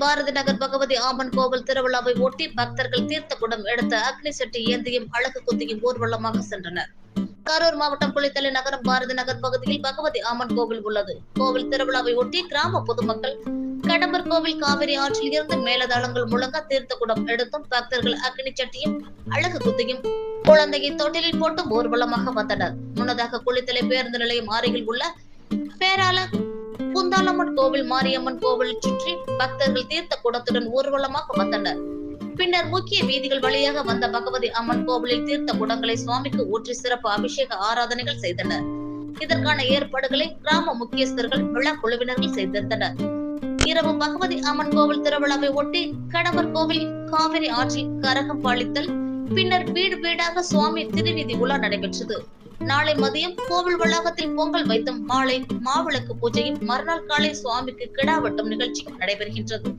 பாரதி நகர் பகவதி ஆமன் கோவில் திருவிழாவை ஒட்டி பக்தர்கள் தீர்த்த குடம் எடுத்த அக்னி சட்டி ஏந்தியும் அழகு குத்தியும் ஊர்வலமாக சென்றனர். கரூர் மாவட்டம் குளித்தலை நகரம் பாரதி நகர் பகுதியில் பகவதி ஆமன் கோவில் உள்ளது. கோவில் திருவிழாவை ஒட்டி கிராம பொதுமக்கள் கடம்பர் கோவில் காவிரி ஆற்றில் இருந்து மேலதளங்கள் முழங்க தீர்த்த குடம் எடுத்தும் பக்தர்கள் அக்னி சட்டியும் அழகு குத்தியும் குழந்தையை தொட்டிலில் போட்டும் ஊர்வலமாக வந்தனர். முன்னதாக குளித்தலை பேருந்து நிலையம் அருகில் உள்ள பேரால குந்தாலம்மன் கோவில் மாரியம்மன் கோவில் சுற்றி பக்தர்கள் தீர்த்த குடத்துடன் ஊர்வலமாக வந்தனர். பின்னர் முக்கிய வீதிகள் வழியாக வந்த பகவதி அம்மன் கோவிலில் தீர்த்த குடங்களை சுவாமிக்கு ஊற்றி சிறப்பு அபிஷேக ஆராதனைகள் செய்தனர். இதற்கான ஏற்பாடுகளை கிராம முக்கியஸ்தர்கள் விழா குழுவினர்கள் செய்திருந்தனர். இரவு பகவதி அம்மன் கோவில் திருவிழாவை ஒட்டி கடம்பர் கோவில் காவிரி ஆற்றில் கரகம் பாலித்தல் பின்னர் வீடு வீடாக சுவாமி திருவீதி உலா நடைபெற்றது. நாளை மதியம் கோவில் வளாகத்தில் பொங்கல் வைத்தும் மாலை மாவிளக்கு பூஜையும் மறுநாள் காலை சுவாமிக்கு கிடா நிகழ்ச்சி நடைபெறுகின்றது.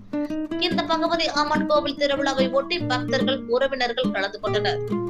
இந்த பகவதி அம்மன் கோவில் திருவிழாவை ஒட்டி பக்தர்கள் உறவினர்கள் கலந்து கொண்டனர்.